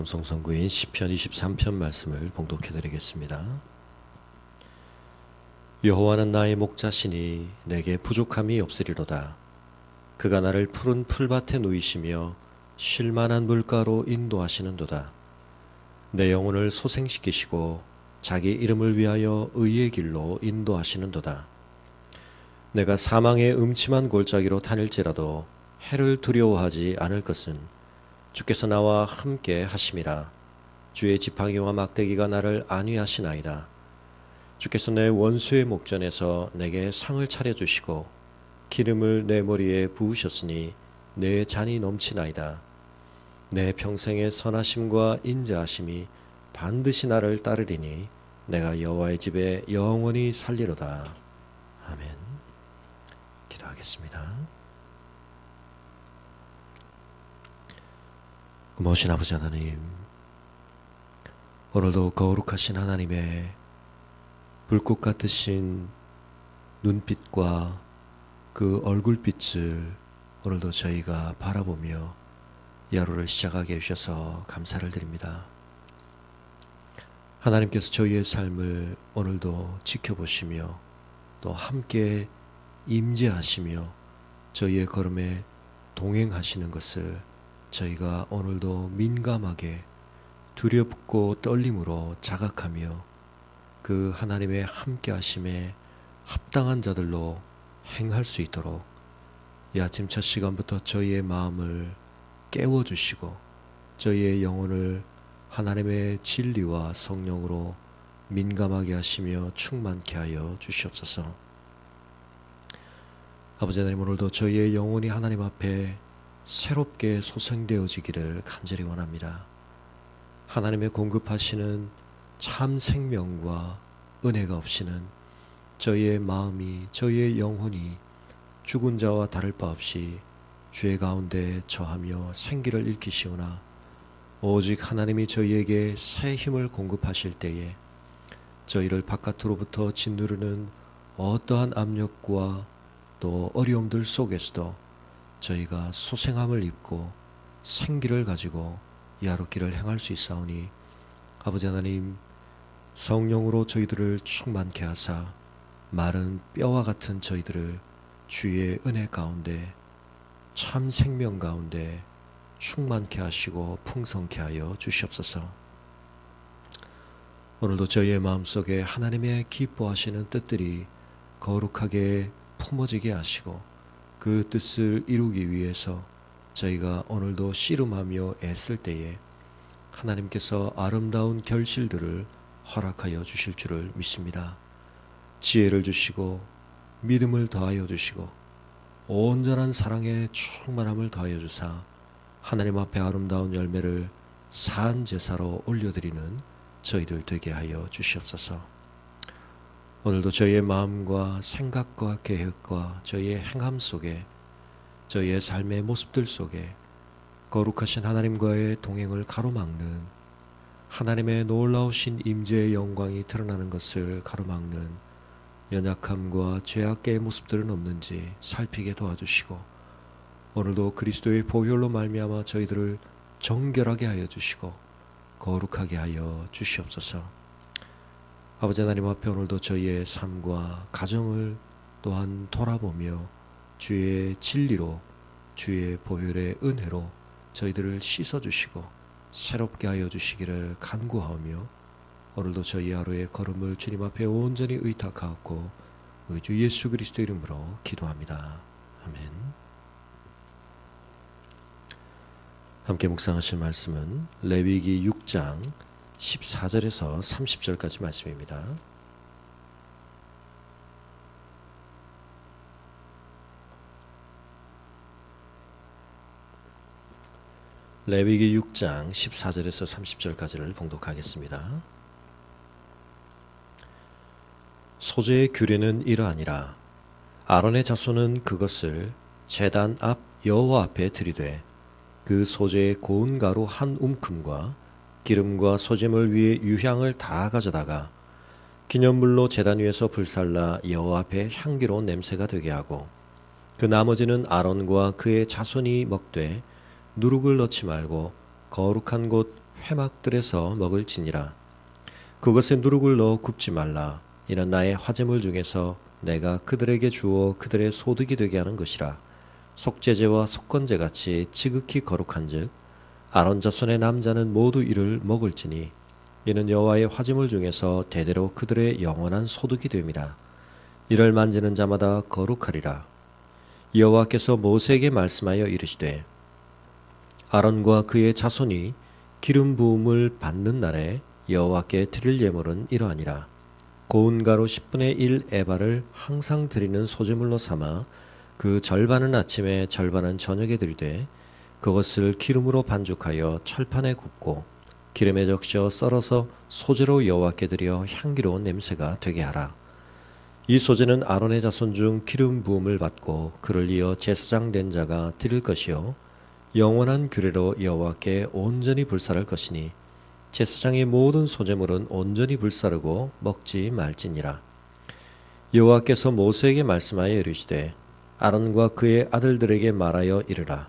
감성선구인 시편 23편 말씀을 봉독해 드리겠습니다. 여호와는 나의 목자시니 내게 부족함이 없으리로다. 그가 나를 푸른 풀밭에 누이시며 쉴만한 물가로 인도하시는도다. 내 영혼을 소생시키시고 자기 이름을 위하여 의의 길로 인도하시는도다. 내가 사망의 음침한 골짜기로 다닐지라도 해를 두려워하지 않을 것은 주께서 나와 함께 하심이라 주의 지팡이와 막대기가 나를 안위하시나이다. 주께서 내 원수의 목전에서 내게 상을 차려 주시고 기름을 내 머리에 부으셨으니 내 잔이 넘치나이다. 내 평생의 선하심과 인자하심이 반드시 나를 따르리니 내가 여호와의 집에 영원히 살리로다. 아멘. 기도하겠습니다. 모신 아버지 하나님, 오늘도 거룩하신 하나님의 불꽃 같으신 눈빛과 그 얼굴빛을 오늘도 저희가 바라보며 이 하루를 시작하게 해주셔서 감사를 드립니다. 하나님께서 저희의 삶을 오늘도 지켜보시며 또 함께 임재하시며 저희의 걸음에 동행하시는 것을 저희가 오늘도 민감하게 두렵고 떨림으로 자각하며 그 하나님의 함께 하심에 합당한 자들로 행할 수 있도록 이 아침 첫 시간부터 저희의 마음을 깨워 주시고 저희의 영혼을 하나님의 진리와 성령으로 민감하게 하시며 충만케 하여 주시옵소서. 아버지 하나님 오늘도 저희의 영혼이 하나님 앞에 새롭게 소생되어지기를 간절히 원합니다. 하나님의 공급하시는 참 생명과 은혜가 없이는 저희의 마음이 저희의 영혼이 죽은 자와 다를 바 없이 죄 가운데 처하며 생기를 잃기시오나 오직 하나님이 저희에게 새 힘을 공급하실 때에 저희를 바깥으로부터 짓누르는 어떠한 압력과 또 어려움들 속에서도 저희가 소생함을 입고 생기를 가지고 야롭기를 행할 수 있사오니 아버지 하나님 성령으로 저희들을 충만케 하사 마른 뼈와 같은 저희들을 주의 은혜 가운데 참 생명 가운데 충만케 하시고 풍성케 하여 주시옵소서. 오늘도 저희의 마음속에 하나님의 기뻐하시는 뜻들이 거룩하게 품어지게 하시고 그 뜻을 이루기 위해서 저희가 오늘도 씨름하며 애쓸 때에 하나님께서 아름다운 결실들을 허락하여 주실 줄을 믿습니다. 지혜를 주시고 믿음을 더하여 주시고 온전한 사랑의 충만함을 더하여 주사 하나님 앞에 아름다운 열매를 산 제사로 올려드리는 저희들 되게 하여 주시옵소서. 오늘도 저희의 마음과 생각과 계획과 저희의 행함 속에 저희의 삶의 모습들 속에 거룩하신 하나님과의 동행을 가로막는 하나님의 놀라우신 임재의 영광이 드러나는 것을 가로막는 연약함과 죄악계의 모습들은 없는지 살피게 도와주시고 오늘도 그리스도의 보혈로 말미암아 저희들을 정결하게 하여 주시고 거룩하게 하여 주시옵소서. 아버지 하나님 앞에 오늘도 저희의 삶과 가정을 또한 돌아보며 주의 진리로 주의 보혈의 은혜로 저희들을 씻어 주시고 새롭게 하여 주시기를 간구하며 오늘도 저희 하루의 걸음을 주님 앞에 온전히 의탁하고 우리 주 예수 그리스도 이름으로 기도합니다. 아멘. 함께 묵상하실 말씀은 레위기 6장 14절에서 30절까지 말씀입니다. 레위기 6장 14절에서 30절까지를 봉독하겠습니다. 소재의 규례는 이러하니라. 아론의 자손은 그것을 제단 앞 여호와 앞에 들이되 그 소재의 고운 가루 한 움큼과 기름과 소재물 위에 유향을 다 가져다가 기념물로 제단 위에서 불살라 여호와 앞에 향기로운 냄새가 되게 하고 그 나머지는 아론과 그의 자손이 먹되 누룩을 넣지 말고 거룩한 곳 회막들에서 먹을지니라. 그것에 누룩을 넣어 굽지 말라. 이는 나의 화재물 중에서 내가 그들에게 주어 그들의 소득이 되게 하는 것이라. 속죄제와 속건제 같이 지극히 거룩한즉 아론 자손의 남자는 모두 이를 먹을지니 이는 여호와의 화제물 중에서 대대로 그들의 영원한 소득이 됨이라. 이를 만지는 자마다 거룩하리라. 여호와께서 모세에게 말씀하여 이르시되 아론과 그의 자손이 기름 부음을 받는 날에 여호와께 드릴 예물은 이러하니라. 고운 가루 10분의 1 에바를 항상 드리는 소재물로 삼아 그 절반은 아침에 절반은 저녁에 드리되 그것을 기름으로 반죽하여 철판에 굽고 기름에 적셔 썰어서 소재로 여호와께 드려 향기로운 냄새가 되게 하라. 이 소재는 아론의 자손 중 기름 부음을 받고 그를 이어 제사장 된 자가 드릴 것이요 영원한 규례로 여호와께 온전히 불사를 것이니 제사장의 모든 소재물은 온전히 불사르고 먹지 말지니라. 여호와께서 모세에게 말씀하여 이르시되 아론과 그의 아들들에게 말하여 이르라.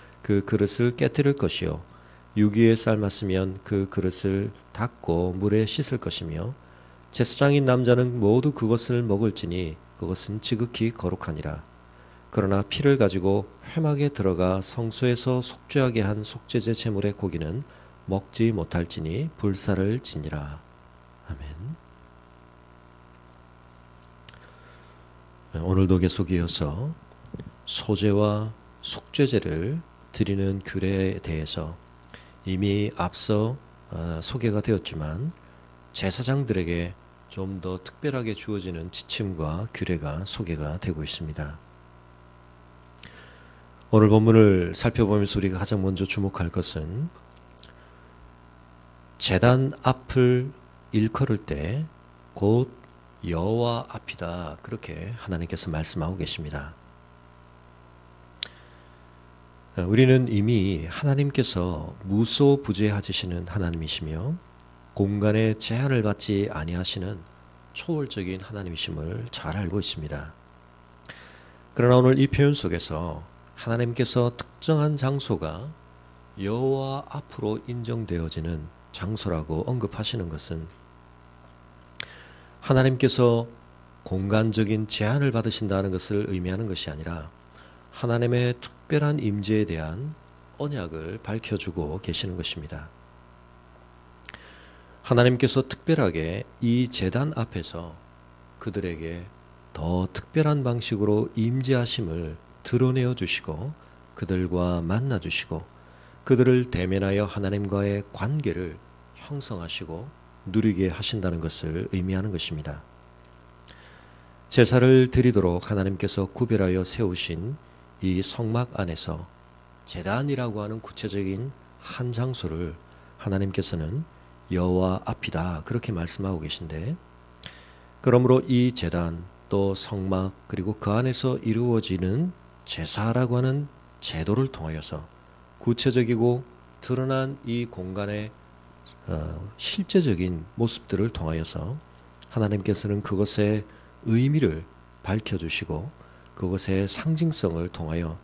그 그릇을 깨뜨릴 것이요 유기에 삶았으면 그 그릇을 닦고 물에 씻을 것이며 제사장인 남자는 모두 그것을 먹을지니 그것은 지극히 거룩하니라. 그러나 피를 가지고 회막에 들어가 성소에서 속죄하게 한 속죄제 제물의 고기는 먹지 못할지니 불사를 지니라. 아멘. 오늘도 계속 이어서 소제와 속죄제를 드리는 규례에 대해서 이미 앞서 어, 소개가 되었지만 제사장들에게 좀 더 특별하게 주어지는 지침과 규례가 소개가 되고 있습니다. 오늘 본문을 살펴보면서 우리가 가장 먼저 주목할 것은 재단 앞을 일컬을 때 곧 여호와 앞이다 그렇게 하나님께서 말씀하고 계십니다. 우리는 이미 하나님께서 무소부재하시는 하나님이시며 공간의 제한을 받지 아니하시는 초월적인 하나님이심을 잘 알고 있습니다. 그러나 오늘 이 표현 속에서 하나님께서 특정한 장소가 여호와 앞으로 인정되어지는 장소라고 언급하시는 것은 하나님께서 공간적인 제한을 받으신다는 것을 의미하는 것이 아니라 하나님의 특 별한 임재에 대한 언약을 밝혀주고 계시는 것입니다. 하나님께서 특별하게 이 재단 앞에서 그들에게 더 특별한 방식으로 임재하심을 드러내어 주시고 그들과 만나 주시고 그들을 대면하여 하나님과의 관계를 형성하시고 누리게 하신다는 것을 의미하는 것입니다. 제사를 드리도록 하나님께서 구별하여 세우신 이 성막 안에서 재단이라고 하는 구체적인 한 장소를 하나님께서는 여호와 앞이다 그렇게 말씀하고 계신데 그러므로 이 재단 또 성막 그리고 그 안에서 이루어지는 제사라고 하는 제도를 통하여서 구체적이고 드러난 이 공간의 어, 실제적인 모습들을 통하여서 하나님께서는 그것의 의미를 밝혀주시고 그것의 상징성을 통하여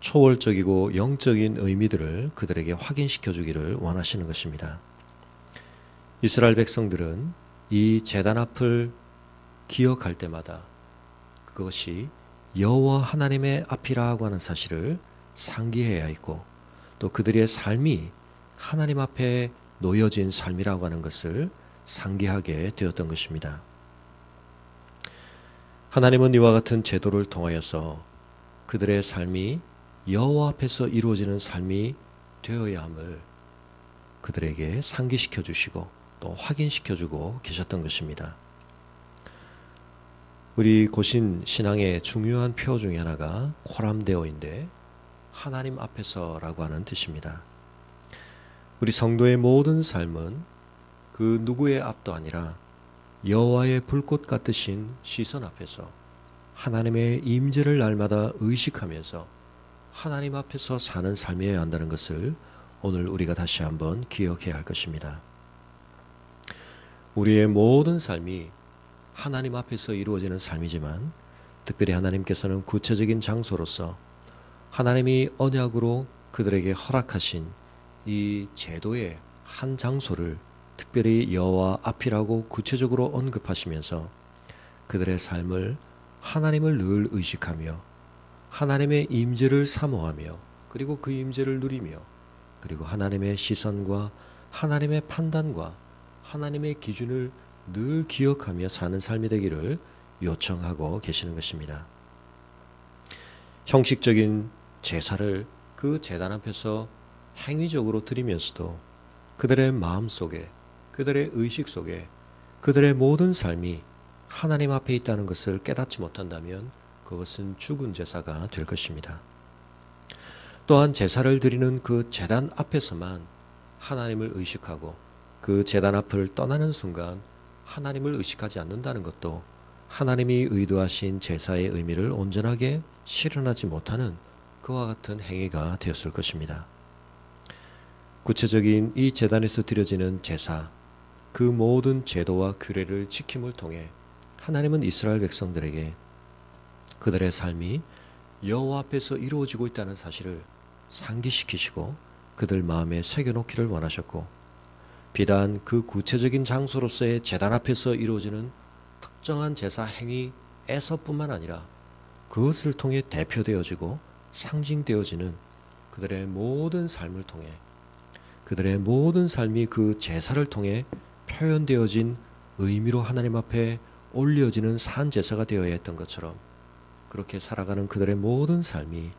초월적이고 영적인 의미들을 그들에게 확인시켜 주기를 원하시는 것입니다. 이스라엘 백성들은 이 재단 앞을 기억할 때마다 그것이 여호와 하나님의 앞이라고 하는 사실을 상기해야 있고 또 그들의 삶이 하나님 앞에 놓여진 삶이라고 하는 것을 상기하게 되었던 것입니다. 하나님은 이와 같은 제도를 통하여서 그들의 삶이 여호와 앞에서 이루어지는 삶이 되어야 함을 그들에게 상기시켜 주시고 또 확인시켜 주고 계셨던 것입니다. 우리 고신 신앙의 중요한 표 중에 하나가 코람데오인데 하나님 앞에서라고 하는 뜻입니다. 우리 성도의 모든 삶은 그 누구의 앞도 아니라 여호와의 불꽃 같으신 시선 앞에서 하나님의 임재를 날마다 의식하면서 하나님 앞에서 사는 삶이어야 한다는 것을 오늘 우리가 다시 한번 기억해야 할 것입니다. 우리의 모든 삶이 하나님 앞에서 이루어지는 삶이지만 특별히 하나님께서는 구체적인 장소로서 하나님이 언약으로 그들에게 허락하신 이 제도의 한 장소를 특별히 여호와 앞이라고 구체적으로 언급하시면서 그들의 삶을 하나님을 늘 의식하며 하나님의 임재를 사모하며 그리고 그 임재를 누리며 그리고 하나님의 시선과 하나님의 판단과 하나님의 기준을 늘 기억하며 사는 삶이 되기를 요청하고 계시는 것입니다. 형식적인 제사를 그 제단 앞에서 행위적으로 드리면서도 그들의 마음 속에 그들의 의식 속에 그들의 모든 삶이 하나님 앞에 있다는 것을 깨닫지 못한다면 그것은 죽은 제사가 될 것입니다. 또한 제사를 드리는 그 제단 앞에서만 하나님을 의식하고 그 제단 앞을 떠나는 순간 하나님을 의식하지 않는다는 것도 하나님이 의도하신 제사의 의미를 온전하게 실현하지 못하는 그와 같은 행위가 되었을 것입니다. 구체적인 이 제단에서 드려지는 제사, 그 모든 제도와 규례를 지킴을 통해 하나님은 이스라엘 백성들에게 그들의 삶이 여호와 앞에서 이루어지고 있다는 사실을 상기시키시고 그들 마음에 새겨놓기를 원하셨고 비단 그 구체적인 장소로서의 제단 앞에서 이루어지는 특정한 제사 행위에서뿐만 아니라 그것을 통해 대표되어지고 상징되어지는 그들의 모든 삶을 통해 그들의 모든 삶이 그 제사를 통해 표현되어진 의미로 하나님 앞에 올려지는 산 제사가 되어야 했던 것처럼 그렇게 살아가는 그들의 모든 삶이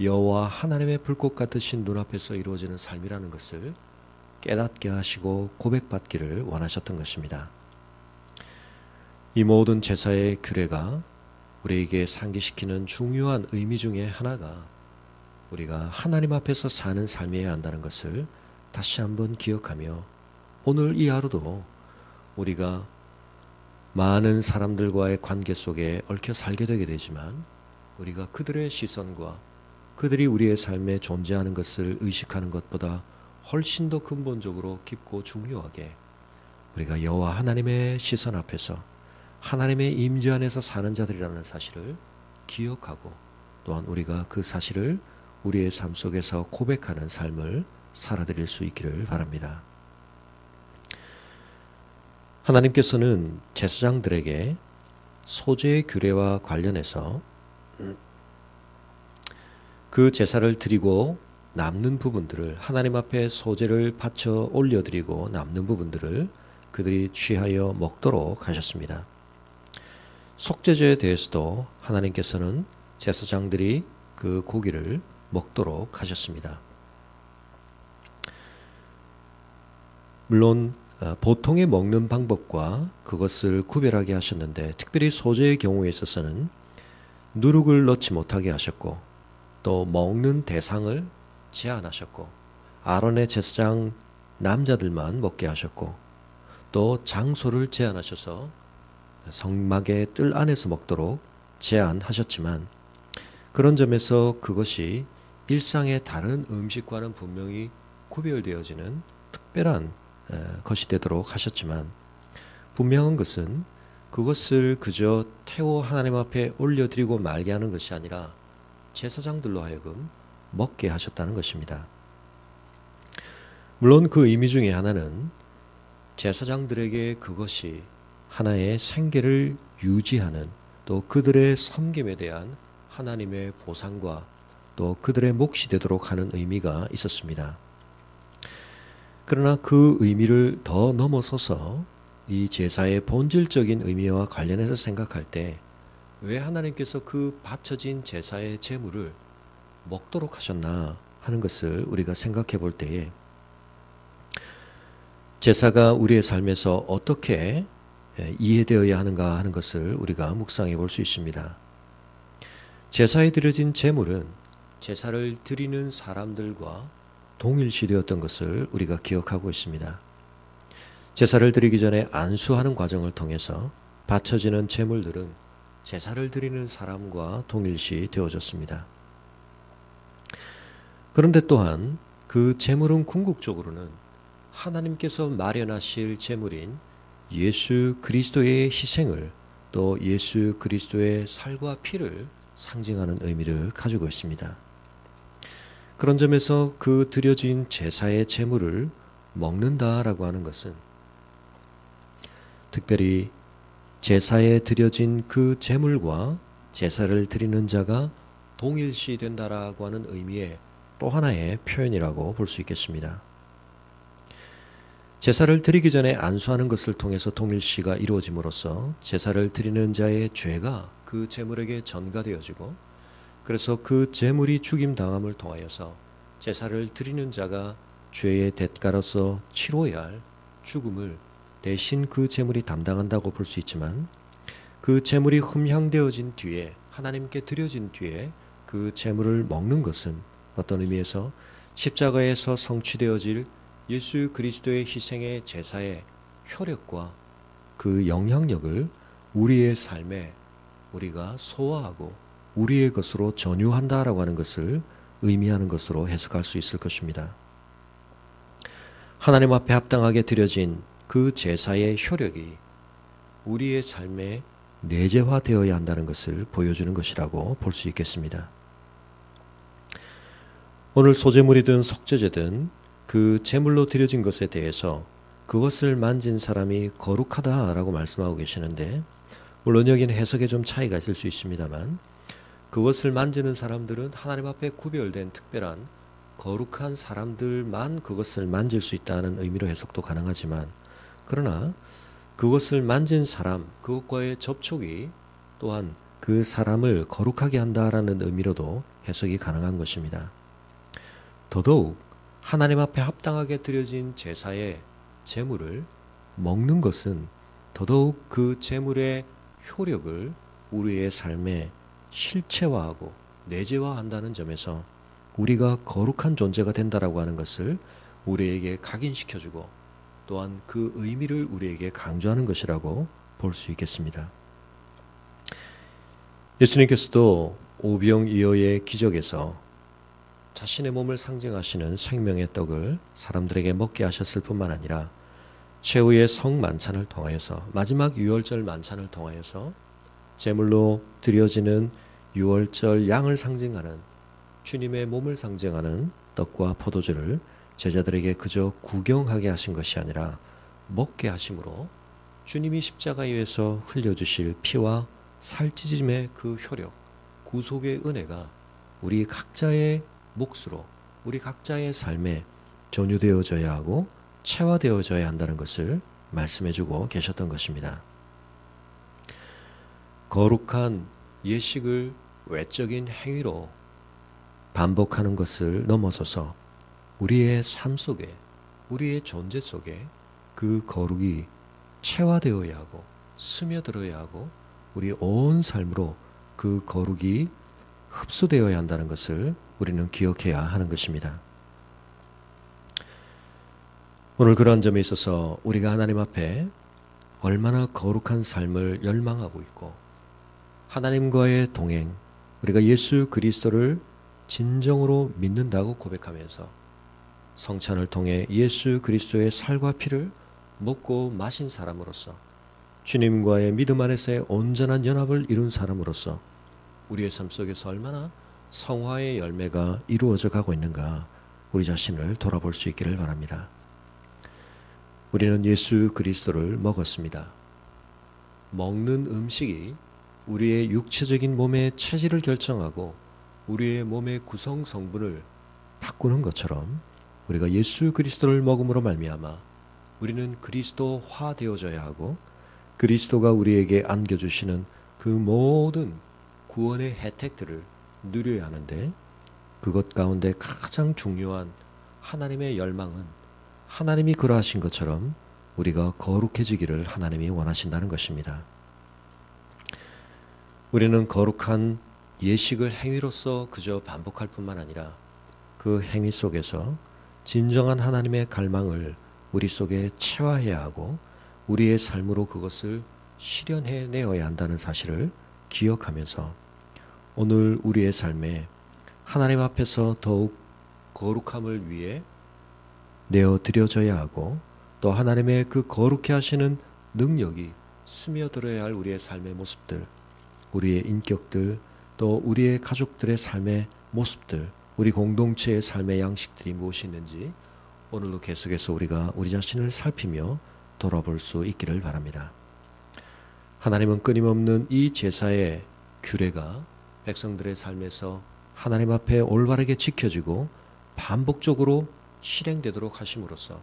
여호와 하나님의 불꽃 같으신 눈앞에서 이루어지는 삶이라는 것을 깨닫게 하시고 고백받기를 원하셨던 것입니다. 이 모든 제사의 규례가 우리에게 상기시키는 중요한 의미 중에 하나가 우리가 하나님 앞에서 사는 삶이어야 한다는 것을 다시 한번 기억하며 오늘 이 하루도 우리가 많은 사람들과의 관계 속에 얽혀 살게 되게 되지만 우리가 그들의 시선과 그들이 우리의 삶에 존재하는 것을 의식하는 것보다 훨씬 더 근본적으로 깊고 중요하게 우리가 여호와 하나님의 시선 앞에서 하나님의 임재 안에서 사는 자들이라는 사실을 기억하고 또한 우리가 그 사실을 우리의 삶 속에서 고백하는 삶을 살아드릴 수 있기를 바랍니다. 하나님께서는 제사장들에게 소재의 규례와 관련해서 그 제사를 드리고 남는 부분들을 하나님 앞에 소재를 바쳐 올려드리고 남는 부분들을 그들이 취하여 먹도록 하셨습니다. 속죄제에 대해서도 하나님께서는 제사장들이 그 고기를 먹도록 하셨습니다. 물론 어, 보통의 먹는 방법과 그것을 구별하게 하셨는데 특별히 소재의 경우에 있어서는 누룩을 넣지 못하게 하셨고 또 먹는 대상을 제한하셨고 아론의 제사장 남자들만 먹게 하셨고 또 장소를 제한하셔서 성막의 뜰 안에서 먹도록 제한하셨지만 그런 점에서 그것이 일상의 다른 음식과는 분명히 구별되어지는 특별한 것이 되도록 하셨지만 분명한 것은 그것을 그저 태워 하나님 앞에 올려드리고 말게 하는 것이 아니라 제사장들로 하여금 먹게 하셨다는 것입니다. 물론 그 의미 중에 하나는 제사장들에게 그것이 하나의 생계를 유지하는 또 그들의 섬김에 대한 하나님의 보상과 또 그들의 몫이 되도록 하는 의미가 있었습니다. 그러나 그 의미를 더 넘어서서 이 제사의 본질적인 의미와 관련해서 생각할 때 왜 하나님께서 그 바쳐진 제사의 제물을 먹도록 하셨나 하는 것을 우리가 생각해 볼 때에 제사가 우리의 삶에서 어떻게 이해되어야 하는가 하는 것을 우리가 묵상해 볼 수 있습니다. 제사에 드려진 제물은 제사를 드리는 사람들과 동일시되었던 것을 우리가 기억하고 있습니다. 제사를 드리기 전에 안수하는 과정을 통해서 바쳐지는 제물들은 제사를 드리는 사람과 동일시 되어졌습니다. 그런데 또한 그 제물은 궁극적으로는 하나님께서 마련하실 제물인 예수 그리스도의 희생을 또 예수 그리스도의 살과 피를 상징하는 의미를 가지고 있습니다. 그런 점에서 그 드려진 제사의 제물을 먹는다라고 하는 것은 특별히 제사에 드려진 그 제물과 제사를 드리는 자가 동일시 된다라고 하는 의미의 또 하나의 표현이라고 볼 수 있겠습니다. 제사를 드리기 전에 안수하는 것을 통해서 동일시가 이루어짐으로써 제사를 드리는 자의 죄가 그 제물에게 전가되어지고 그래서 그 제물이 죽임 당함을 통하여서 제사를 드리는 자가 죄의 대가로서 치러야 할 죽음을 대신 그 제물이 담당한다고 볼 수 있지만 그 제물이 흠향되어진 뒤에 하나님께 드려진 뒤에 그 제물을 먹는 것은 어떤 의미에서? 십자가에서 성취되어질 예수 그리스도의 희생의 제사의 효력과 그 영향력을 우리의 삶에 우리가 소화하고 우리의 것으로 전유한다라고 하는 것을 의미하는 것으로 해석할 수 있을 것입니다. 하나님 앞에 합당하게 드려진 그 제사의 효력이 우리의 삶에 내재화되어야 한다는 것을 보여주는 것이라고 볼 수 있겠습니다. 오늘 소재물이든 속죄제든 그 제물로 드려진 것에 대해서 그것을 만진 사람이 거룩하다라고 말씀하고 계시는데 물론 여기는 해석에 좀 차이가 있을 수 있습니다만 그것을 만지는 사람들은 하나님 앞에 구별된 특별한 거룩한 사람들만 그것을 만질 수 있다는 의미로 해석도 가능하지만 그러나 그것을 만진 사람, 그것과의 접촉이 또한 그 사람을 거룩하게 한다라는 의미로도 해석이 가능한 것입니다. 더더욱 하나님 앞에 합당하게 드려진 제사의 제물을 먹는 것은 더더욱 그 제물의 효력을 우리의 삶에 실체화하고 내재화한다는 점에서 우리가 거룩한 존재가 된다라고 하는 것을 우리에게 각인시켜주고 또한 그 의미를 우리에게 강조하는 것이라고 볼 수 있겠습니다. 예수님께서도 오병이어의 기적에서 자신의 몸을 상징하시는 생명의 떡을 사람들에게 먹게 하셨을 뿐만 아니라 최후의 성 만찬을 통하여서 마지막 유월절 만찬을 통하여서 제물로 드려지는 유월절 양을 상징하는 주님의 몸을 상징하는 떡과 포도주를 제자들에게 그저 구경하게 하신 것이 아니라 먹게 하심으로 주님이 십자가에서 흘려주실 피와 살찌짐의 그 효력, 구속의 은혜가 우리 각자의 몫으로 우리 각자의 삶에 전유되어져야 하고 체화되어져야 한다는 것을 말씀해주고 계셨던 것입니다. 거룩한 예식을 외적인 행위로 반복하는 것을 넘어서서 우리의 삶 속에 우리의 존재 속에 그 거룩이 체화되어야 하고 스며들어야 하고 우리 온 삶으로 그 거룩이 흡수되어야 한다는 것을 우리는 기억해야 하는 것입니다. 오늘 그러한 점에 있어서 우리가 하나님 앞에 얼마나 거룩한 삶을 열망하고 있고 하나님과의 동행, 우리가 예수 그리스도를 진정으로 믿는다고 고백하면서 성찬을 통해 예수 그리스도의 살과 피를 먹고 마신 사람으로서 주님과의 믿음 안에서의 온전한 연합을 이룬 사람으로서 우리의 삶 속에서 얼마나 성화의 열매가 이루어져 가고 있는가 우리 자신을 돌아볼 수 있기를 바랍니다. 우리는 예수 그리스도를 먹었습니다. 먹는 음식이 우리의 육체적인 몸의 체질을 결정하고 우리의 몸의 구성 성분을 바꾸는 것처럼 우리가 예수 그리스도를 먹음으로 말미암아 우리는 그리스도화 되어져야 하고 그리스도가 우리에게 안겨 주시는 그 모든 구원의 혜택들을 누려야 하는데 그것 가운데 가장 중요한 하나님의 열망은 하나님이 그러하신 것처럼 우리가 거룩해지기를 하나님이 원하신다는 것입니다. 우리는 거룩한 예식을 행위로서 그저 반복할 뿐만 아니라 그 행위 속에서 진정한 하나님의 갈망을 우리 속에 체화해야 하고 우리의 삶으로 그것을 실현해 내어야 한다는 사실을 기억하면서 오늘 우리의 삶에 하나님 앞에서 더욱 거룩함을 위해 내어 드려져야 하고 또 하나님의 그 거룩해 하시는 능력이 스며들어야 할 우리의 삶의 모습들, 우리의 인격들, 또 우리의 가족들의 삶의 모습들, 우리 공동체의 삶의 양식들이 무엇이 있는지 오늘도 계속해서 우리가 우리 자신을 살피며 돌아볼 수 있기를 바랍니다. 하나님은 끊임없는 이 제사의 규례가 백성들의 삶에서 하나님 앞에 올바르게 지켜지고 반복적으로 실행되도록 하심으로써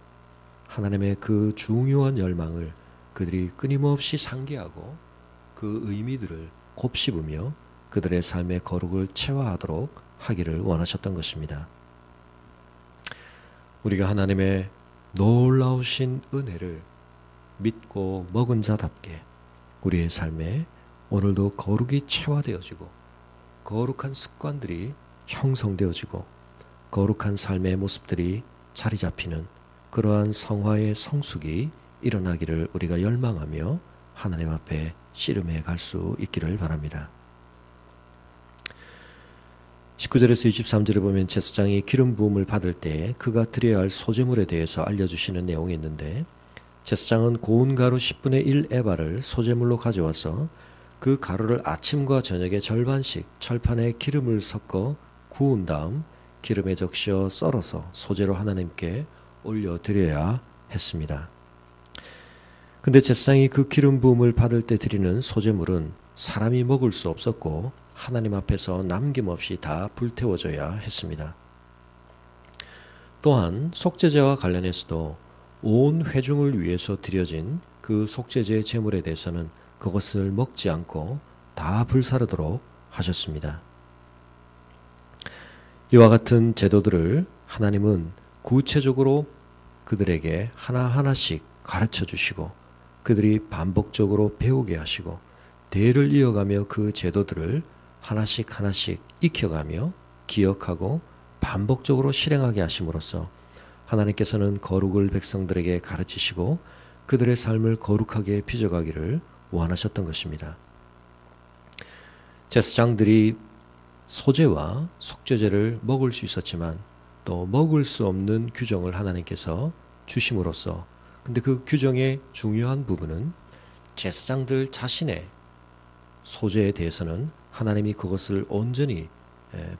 하나님의 그 중요한 열망을 그들이 끊임없이 상기하고 그 의미들을 곱씹으며 그들의 삶의 거룩을 체화하도록 하기를 원하셨던 것입니다. 우리가 하나님의 놀라우신 은혜를 믿고 먹은 자답게 우리의 삶에 오늘도 거룩이 체화되어지고 거룩한 습관들이 형성되어지고 거룩한 삶의 모습들이 자리 잡히는 그러한 성화의 성숙이 일어나기를 우리가 열망하며 하나님 앞에 씨름해 갈 수 있기를 바랍니다. 19절에서 23절에 보면 제사장이 기름 부음을 받을 때 그가 드려야 할 소재물에 대해서 알려주시는 내용이 있는데 제사장은 고운 가루 10분의 1 에바를 소재물로 가져와서 그 가루를 아침과 저녁에 절반씩 철판에 기름을 섞어 구운 다음 기름에 적셔 썰어서 소재로 하나님께 올려드려야 했습니다. 근데 제사장이 그 기름 부음을 받을 때 드리는 소재물은 사람이 먹을 수 없었고 하나님 앞에서 남김없이 다 불태워져야 했습니다. 또한 속죄제와 관련해서도 온 회중을 위해서 드려진 그 속죄제 제물에 대해서는 그것을 먹지 않고 다 불사르도록 하셨습니다. 이와 같은 제도들을 하나님은 구체적으로 그들에게 하나하나씩 가르쳐 주시고 그들이 반복적으로 배우게 하시고 대를 이어가며 그 제도들을 하나씩 하나씩 익혀가며 기억하고 반복적으로 실행하게 하심으로써 하나님께서는 거룩을 백성들에게 가르치시고 그들의 삶을 거룩하게 빚어가기를 원하셨던 것입니다. 제사장들이 소재와 속죄제를 먹을 수 있었지만 또 먹을 수 없는 규정을 하나님께서 주심으로써 근데 그 규정의 중요한 부분은 제사장들 자신의 소재에 대해서는 하나님이 그것을 온전히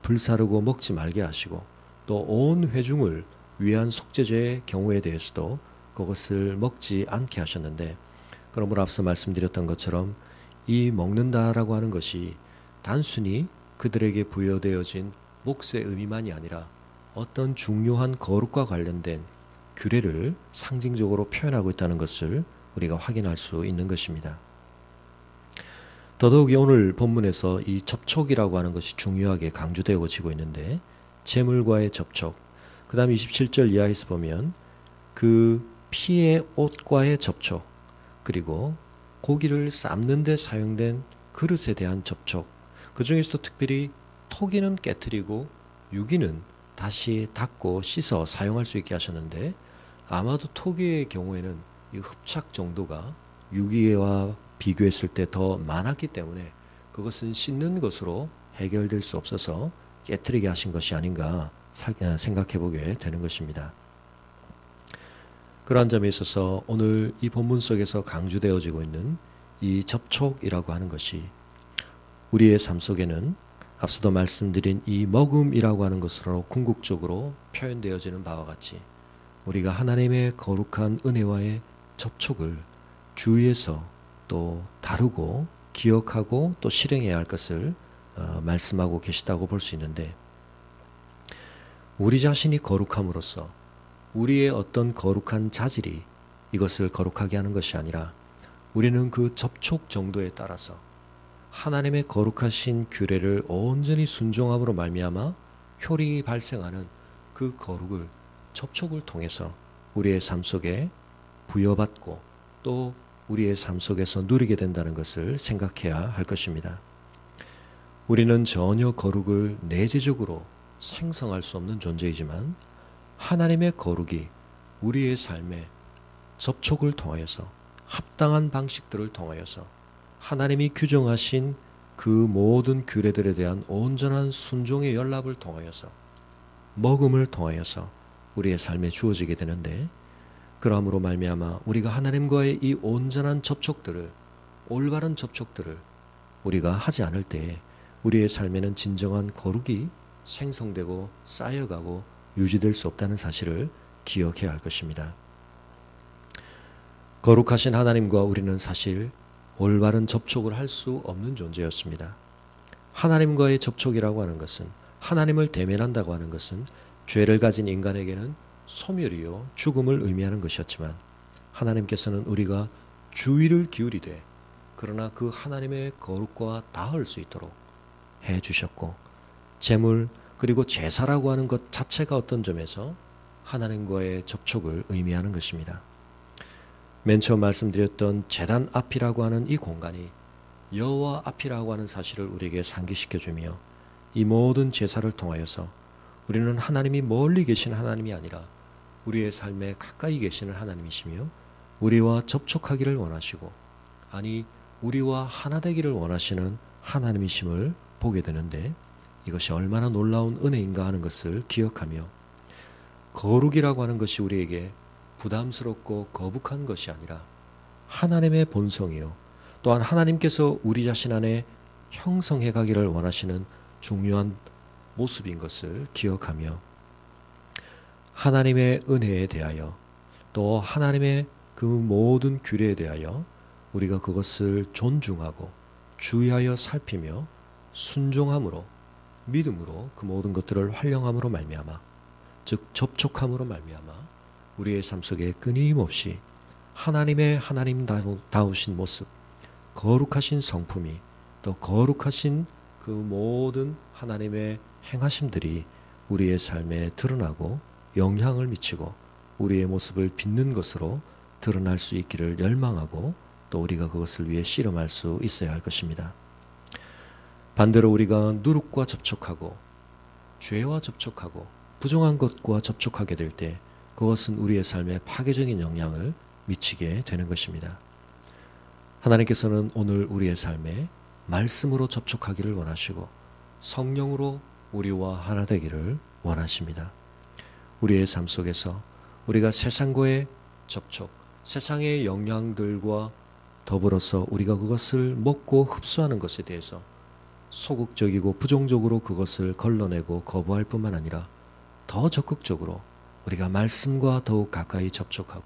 불사르고 먹지 말게 하시고 또 온 회중을 위한 속죄제의 경우에 대해서도 그것을 먹지 않게 하셨는데 그러므로 앞서 말씀드렸던 것처럼 이 먹는다라고 하는 것이 단순히 그들에게 부여되어진 몫의 의미만이 아니라 어떤 중요한 거룩과 관련된 규례를 상징적으로 표현하고 있다는 것을 우리가 확인할 수 있는 것입니다. 더더욱이 오늘 본문에서 이 접촉이라고 하는 것이 중요하게 강조되어지고 있는데 재물과의 접촉, 그 다음 27절 이하에서 보면 그 피의 옷과의 접촉, 그리고 고기를 삶는 데 사용된 그릇에 대한 접촉, 그 중에서도 특별히 토기는 깨뜨리고 유기는 다시 닦고 씻어 사용할 수 있게 하셨는데 아마도 토기의 경우에는 이 흡착 정도가 유기와 비교했을 때 더 많았기 때문에 그것은 씻는 것으로 해결될 수 없어서 깨뜨리게 하신 것이 아닌가 아, 생각해 보게 되는 것입니다. 그러한 점에 있어서 오늘 이 본문 속에서 강조되어지고 있는 이 접촉이라고 하는 것이 우리의 삶 속에는 앞서도 말씀드린 이 먹음이라고 하는 것으로 궁극적으로 표현되어지는 바와 같이 우리가 하나님의 거룩한 은혜와의 접촉을 주위에서 또 다루고 기억하고 또 실행해야 할 것을 어, 말씀하고 계시다고 볼 수 있는데 우리 자신이 거룩함으로써 우리의 어떤 거룩한 자질이 이것을 거룩하게 하는 것이 아니라 우리는 그 접촉 정도에 따라서 하나님의 거룩하신 규례를 온전히 순종함으로 말미암아 효력이 발생하는 그 거룩을 접촉을 통해서 우리의 삶 속에 부여받고 또 우리의 삶 속에서 누리게 된다는 것을 생각해야 할 것입니다. 우리는 전혀 거룩을 내재적으로 생성할 수 없는 존재이지만 하나님의 거룩이 우리의 삶에 접촉을 통하여서 합당한 방식들을 통하여서 하나님이 규정하신 그 모든 규례들에 대한 온전한 순종의 연락을 통하여서 먹음을 통하여서 우리의 삶에 주어지게 되는데 그러므로 말미암아 우리가 하나님과의 이 온전한 접촉들을 올바른 접촉들을 우리가 하지 않을 때에 우리의 삶에는 진정한 거룩이 생성되고 쌓여가고 유지될 수 없다는 사실을 기억해야 할 것입니다. 거룩하신 하나님과 우리는 사실 올바른 접촉을 할 수 없는 존재였습니다. 하나님과의 접촉이라고 하는 것은 하나님을 대면한다고 하는 것은 죄를 가진 인간에게는 소멸이요 죽음을 의미하는 것이었지만 하나님께서는 우리가 주의를 기울이되 그러나 그 하나님의 거룩과 닿을 수 있도록 해 주셨고 재물 그리고 제사라고 하는 것 자체가 어떤 점에서 하나님과의 접촉을 의미하는 것입니다. 맨 처음 말씀드렸던 재단 앞이라고 하는 이 공간이 여호와 앞이라고 하는 사실을 우리에게 상기시켜 주며 이 모든 제사를 통하여서 우리는 하나님이 멀리 계신 하나님이 아니라 우리의 삶에 가까이 계시는 하나님이시며 우리와 접촉하기를 원하시고 아니 우리와 하나 되기를 원하시는 하나님이심을 보게 되는데 이것이 얼마나 놀라운 은혜인가 하는 것을 기억하며 거룩이라고 하는 것이 우리에게 부담스럽고 거북한 것이 아니라 하나님의 본성이요. 또한 하나님께서 우리 자신 안에 형성해 가기를 원하시는 중요한 모습인 것을 기억하며 하나님의 은혜에 대하여 또 하나님의 그 모든 규례에 대하여 우리가 그것을 존중하고 주의하여 살피며 순종함으로 믿음으로 그 모든 것들을 활용함으로 말미암아 즉 접촉함으로 말미암아 우리의 삶 속에 끊임없이 하나님의 하나님 다우신 모습, 거룩하신 성품이 또 거룩하신 그 모든 하나님의 행하심들이 우리의 삶에 드러나고 영향을 미치고 우리의 모습을 빛는 것으로 드러날 수 있기를 열망하고 또 우리가 그것을 위해 실험할 수 있어야 할 것입니다. 반대로 우리가 누룩과 접촉하고 죄와 접촉하고 부정한 것과 접촉하게 될 때 그것은 우리의 삶에 파괴적인 영향을 미치게 되는 것입니다. 하나님께서는 오늘 우리의 삶에 말씀으로 접촉하기를 원하시고 성령으로 우리와 하나 되기를 원하십니다. 우리의 삶 속에서 우리가 세상과의 접촉, 세상의 영향들과 더불어서 우리가 그것을 먹고 흡수하는 것에 대해서 소극적이고 부정적으로 그것을 걸러내고 거부할 뿐만 아니라 더 적극적으로 우리가 말씀과 더욱 가까이 접촉하고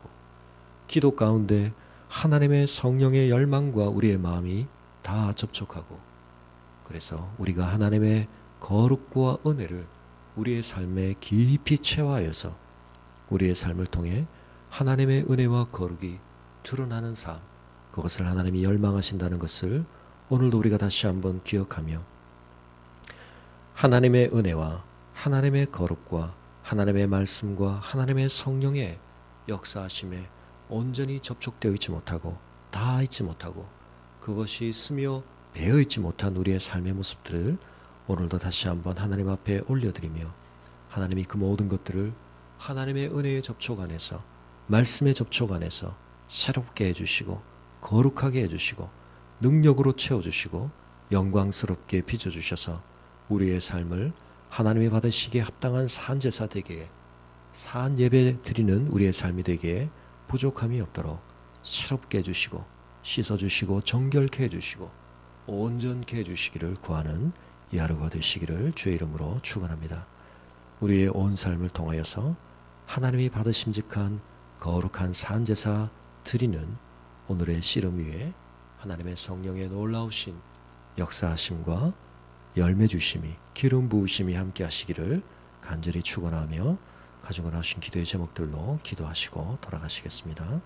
기도 가운데 하나님의 성령의 열망과 우리의 마음이 다 접촉하고 그래서 우리가 하나님의 거룩과 은혜를 우리의 삶에 깊이 체화하여서 우리의 삶을 통해 하나님의 은혜와 거룩이 드러나는 삶 그것을 하나님이 열망하신다는 것을 오늘도 우리가 다시 한번 기억하며 하나님의 은혜와 하나님의 거룩과 하나님의 말씀과 하나님의 성령의 역사하심에 온전히 접촉되어 있지 못하고 다 있지 못하고 그것이 스며 배어 있지 못한 우리의 삶의 모습들을 오늘도 다시 한번 하나님 앞에 올려드리며 하나님이 그 모든 것들을 하나님의 은혜의 접촉 안에서 말씀의 접촉 안에서 새롭게 해주시고 거룩하게 해주시고 능력으로 채워주시고 영광스럽게 빚어주셔서 우리의 삶을 하나님이 받으시기에 합당한 산 제사 되게 산 예배 드리는 우리의 삶이 되기에 부족함이 없도록 새롭게 해주시고 씻어주시고 정결케 해주시고 온전케 해주시기를 구하는 이 하루가 되시기를 주의 이름으로 축원합니다. 우리의 온 삶을 통하여서 하나님이 받으심직한 거룩한 산제사 드리는 오늘의 씨름 위에 하나님의 성령의 놀라우신 역사하심과 열매 주심이 기름 부으심이 함께 하시기를 간절히 축원하며 가지고 나오신 기도의 제목들로 기도하시고 돌아가시겠습니다.